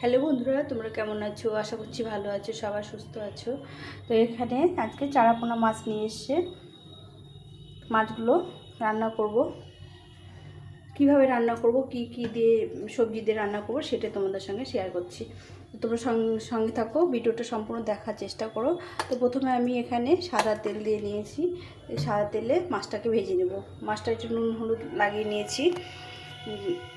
Hello বন্ধুরা, তোমরা কেমন আছো? আশা করছি ভালো আছো, সবাই সুস্থ আছো। তো এখানে আজকে চারাপোনা মাছ নিয়ে এসছে মাছগুলো রান্না করব। কীভাবে রান্না করব, কি কি দিয়ে সবজি দিয়ে রান্না করব, সেটা তোমাদের সঙ্গে শেয়ার করছি। তোমরা সঙ্গে থাকো, ভিডিওটা সম্পূর্ণ দেখার চেষ্টা করো। তো প্রথমে আমি এখানে সাদা তেল দিয়ে নিয়েছি। সাদা তেলে মাছটাকে ভেজে নেব। মাছটা একটু নুন, হলুদ লাগিয়ে নিয়েছি।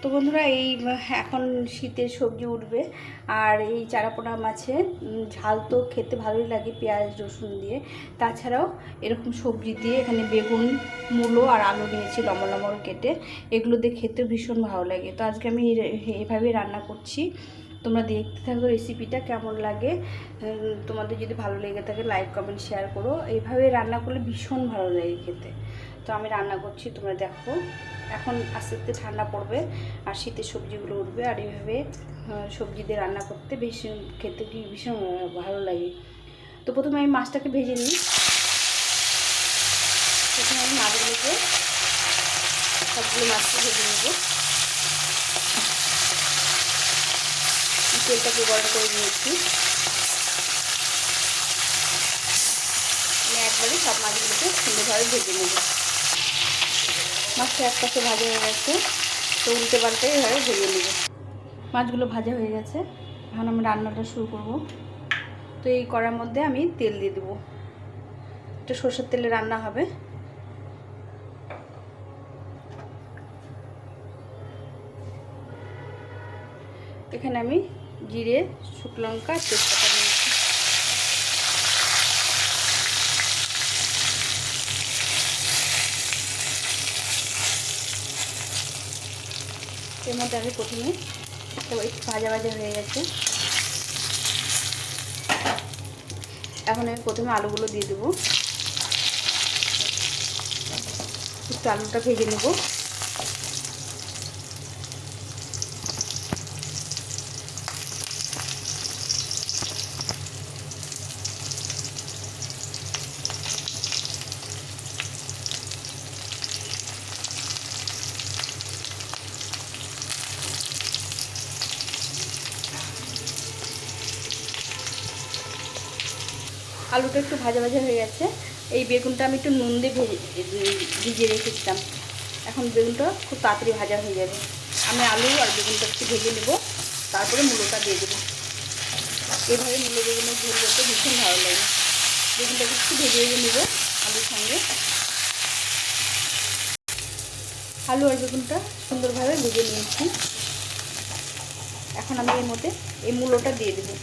তো বন্ধুরা, এই, এখন শীতের সবজি উঠবে আর এই চারাপোনা মাছে ঝাল তো খেতে ভালোই লাগে পেঁয়াজ, রসুন দিয়ে। তাছাড়াও এরকম সবজি দিয়ে এখানে বেগুন, মূলো আর আলু নিয়েছি লম্বা লম্বা কেটে। এগুলো দিয়ে খেতে ভীষণ ভালো লাগে। তো আজকে আমি এ- এভাবেই রান্না করছি। তোমরা দেখতে থাকো রেসিপিটা কেমন লাগে। তোমাদের যদি ভালো লেগে থাকে লাইক কমেন্ট শেয়ার করো। এইভাবে রান্না করলে ভীষণ ভালো লাগে খেতে। তো আমি রান্না করছি, তোমরা দেখো। এখন আস্তে আস্তে ঠান্ডা পড়বে আর শীতের সবজিগুলো উঠবে আর এইভাবে সবজি দিয়ে রান্না করতে ভীষণ খেতে কি ভীষণ ভালো লাগে। তো প্রথমে আমি মাছটাকে ভেজে নিই। প্রথমে আমি মাছগুলোকে, সবগুলো মাছকে ভেজে নেব। তেলটাকে গরম করে নিয়েছি। আমি একবারে সব মাছগুলোকে সুন্দরভাবে ভেজে নেব। মাছটা এক পাশে ভাজা হয়ে গেছে। তো উল্টে পাল্টে এভাবে ভেজে নেব। মাছগুলো ভাজা হয়ে গেছে। এখন আমি রান্নাটা শুরু করব। তো এই কড়ার মধ্যে আমি তেল দিয়ে দেবো। এটা সর্ষের তেলে রান্না হবে। এখানে আমি জিরে, শুকনো লঙ্কা আর তেজপাতা নিয়েছি এর মধ্যে আমি প্রথমে তো একটু ভাজা ভাজা হয়ে গেছে। এখন আমি প্রথমে আলুগুলো দিয়ে দেবো। একটু আলুটা ভেজে নেব। আলুটা একটু ভাজা ভাজা হয়ে গেছে। এই বেগুনটা আমি একটু নুন দিয়ে ভেজে, ভিজিয়ে রেখেছিলাম। এখন বেগুনটা খুব তাড়াতাড়ি ভাজা হয়ে যাবে। আমি আলু আর বেগুনটা একটু ভেজে নেব। তারপরে মূলোটা দিয়ে দেবো। এভাবে মূলো বেগুনের ঝোল করতে ভীষণ ভালো লাগে। বেগুনটাকে একটু ভেজে ভেজে নেব আলুর সঙ্গে। আলু আর বেগুনটা সুন্দরভাবে ভেজে নিয়েছি। এখন আমি এর মধ্যে এই মূলোটা দিয়ে দেবো।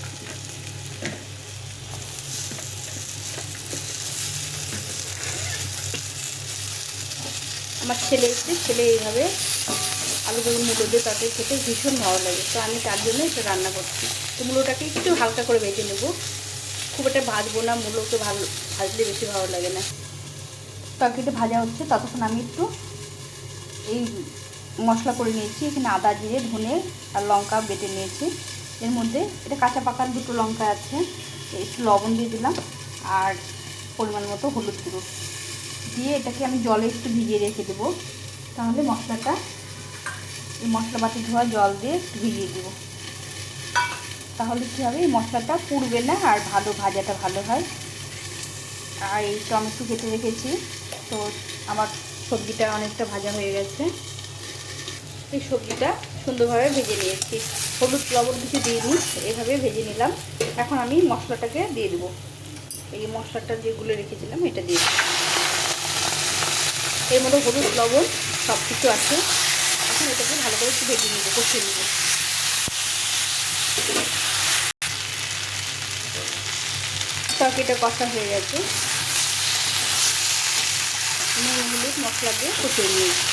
আমার ছেলে এসছে, ছেলে এইভাবে আলু বেগুন মুলো দিয়ে তাতে খেতে ভীষণ ভালো লাগে। তো আমি তার জন্য এটা রান্না করছি। তো মূলোটাকে একটু হালকা করে ভেজে নেব। খুব একটা ভাজবো না, মূলোকে ভালো, ভাজলে বেশি ভালো লাগে না। তরকারিটা ভাজা হচ্ছে, ততক্ষণ আমি একটু এই মশলা করে নিয়েছি। এখানে আদা, জিরে, ধনে আর লঙ্কা বেটে নিয়েছি। এর মধ্যে এটা কাঁচা পাকার দুটো লঙ্কা আছে, একটু লবণ দিয়ে দিলাম। আর পরিমাণ মতো হলুদ গুঁড়ো। দিয়ে এটাকে আমি জলে একটু ভিজিয়ে রেখে দেবো। তাহলে মশলাটা, এই মশলা বাটি ধোয়া জল দিয়ে একটু ভিজিয়ে দেবো। তাহলে কী হবে, এই মশলাটা পুড়বে না আর ভালো ভাজাটা ভালো হয়। আর এই টমেটো কেটে রেখেছি, তো আমার সবজিটা অনেকটা ভাজা হয়ে গেছে। এই সবজিটা সুন্দরভাবে ভেজে নিয়েছি। হলুদ লবণ কিছু দিয়ে দিই এভাবে ভেজে নিলাম। এখন আমি মশলাটাকে দিয়ে দেবো। এই মশলাটা যেগুলো রেখেছিলাম, এটা দিয়ে দেবো। এর মধ্যে হলুদ, লবণ সব কিছু আছে। এখন এটাকে ভালো করে একটু ভেজে নেব, কষিয়ে নেব। তরকারিটা কষা হয়ে গেছে। নুন, হলুদ, মশলা দিয়ে কষিয়ে নিয়েছি।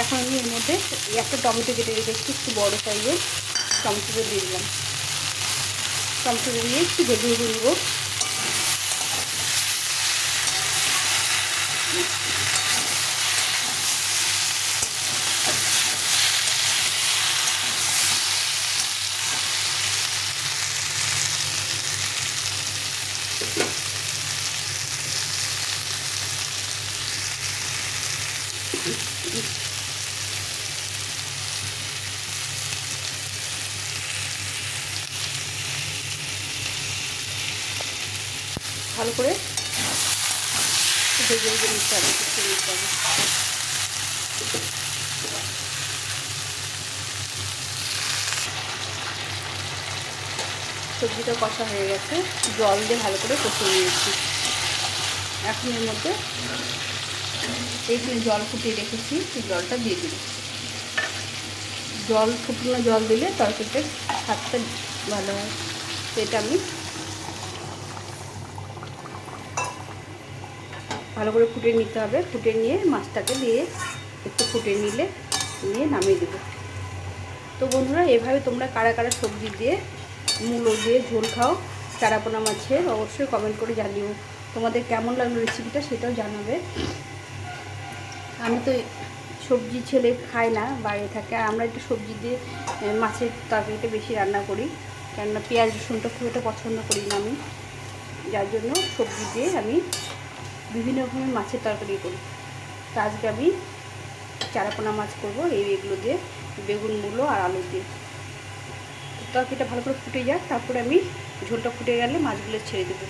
এখন আমি এর মধ্যে একটা টমেটো কেটে রেখেছি, একটু বড়ো সাইজের টমেটোটা দিয়ে দিলাম। টমেটোটা দিয়ে একটু ভেজে ভেজে নেব। ভালো করে ভেজে ভেজে নিতে হবে কষিয়ে নিতে হবে সবজিটা কষা হয়ে গেছে। জল দিয়ে ভালো করে কষিয়ে নিয়েছি। এখন এর মধ্যে এই জল ফুটিয়ে রেখেছি সেই জলটা দিয়ে দিই জল ফুটনো জল দিলে তরকারিতে স্বাদটা ভালো হয়। এটা আমি ভালো করে ফুটে নিতে হবে। ফুটে নিয়ে মাছটাকে দিয়ে একটু ফুটিয়ে নিলে নিয়ে নামিয়ে দেবো। তো বন্ধুরা, এভাবে তোমরা কারা কারা সবজি দিয়ে, মূলো দিয়ে ঝোল খাও, চারাপোনা মাছের, অবশ্যই কমেন্ট করে জানিও। তোমাদের কেমন লাগল রেসিপিটা সেটাও জানাবে। আমি তো সবজি ছেলে খাই না, বাইরে থাকে। আর আমরা একটু সবজি দিয়ে মাছের তরকারিটা বেশি রান্না করি। কেননা পেঁয়াজ রসুনটা খুব একটা পছন্দ করি না আমি। যার জন্য সবজি দিয়ে আমি বিভিন্ন রকমের মাছের তরকারি করি। তো আজকে আমি চারাপোনা মাছ করব, এই এগুলো দিয়ে বেগুন, মূলো আর আলু দিয়ে। তরকারিটা ভালো করে ফুটে যাক, তারপরে আমি ঝোলটা ফুটে গেলে মাছগুলো ছেড়ে দেবো।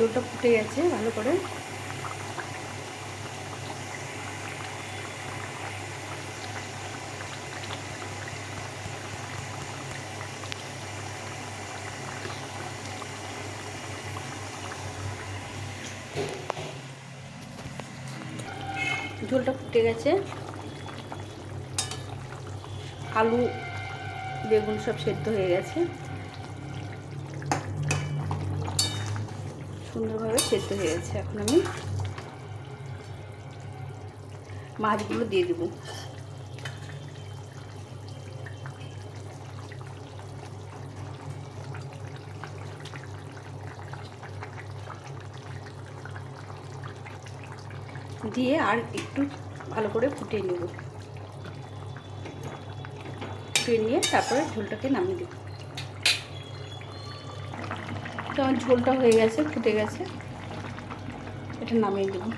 ঝোলটা ফুটে গেছে ভালো করে। ঝোলটা ফুটে গেছে। আলু বেগুন সব সেদ্ধ হয়ে গেছে। সুন্দরভাবে সেদ্ধ হয়ে গেছে। এখন আমি মাছগুলো দিয়ে দেবো। দিয়ে আর একটু ভালো করে ফুটিয়ে নেব। ফুটিয়ে নিয়ে তারপরে ঝোলটাকে নামিয়ে দেবো। আমার ঝোলটা হয়ে গেছে, ফুটে গেছে। এটা নামিয়ে দেবো।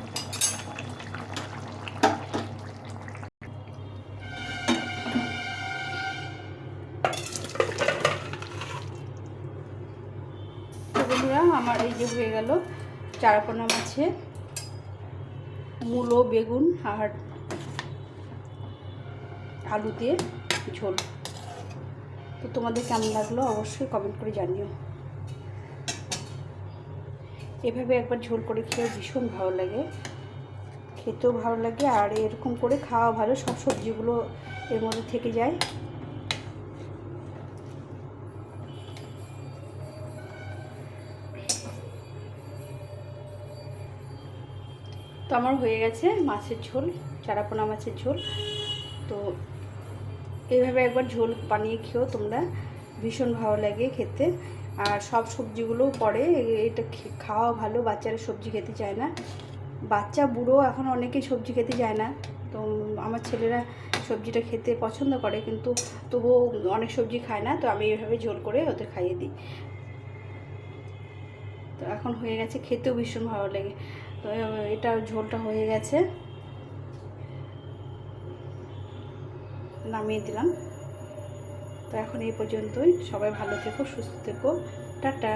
আমার এই যে হয়ে গেল চারাপোনা মাছে, মূলো, বেগুন আর আলু দিয়ে ঝোল। তো তোমাদের কেমন লাগল অবশ্যই কমেন্ট করে জানিও। এভাবে একবার ঝোল করে খেয়ে ভীষণ ভালো লাগে। খেতেও ভালো লাগে আর এরকম করে খাওয়া ভালো, সব সবজিগুলো এর মধ্যে থেকে যায়। তো আমার হয়ে গেছে মাছের ঝোল, চারাপোনা মাছের ঝোল। তো এইভাবে একবার ঝোল বানিয়ে খেও তোমরা ভীষণ ভালো লাগে খেতে। আর সব সবজিগুলোও পড়ে এটা খাওয়া ভালো, বাচ্চারা সবজি খেতে চায় না। বাচ্চা, বুড়ো এখন অনেকেই সবজি খেতে চায় না। তো আমার ছেলেরা সবজিটা খেতে পছন্দ করে, কিন্তু তবুও অনেক সবজি খায় না। তো আমি এইভাবে ঝোল করে ওদের খাইয়ে দিই। তো এখন হয়ে গেছে, খেতেও ভীষণ ভালো লাগে। তো, এটা ঝোলটা হয়ে গেছে। নামিয়ে দিলাম। তো এখন এই পর্যন্তই। সবাই ভালো থেকো সুস্থ থেকো। টাটা।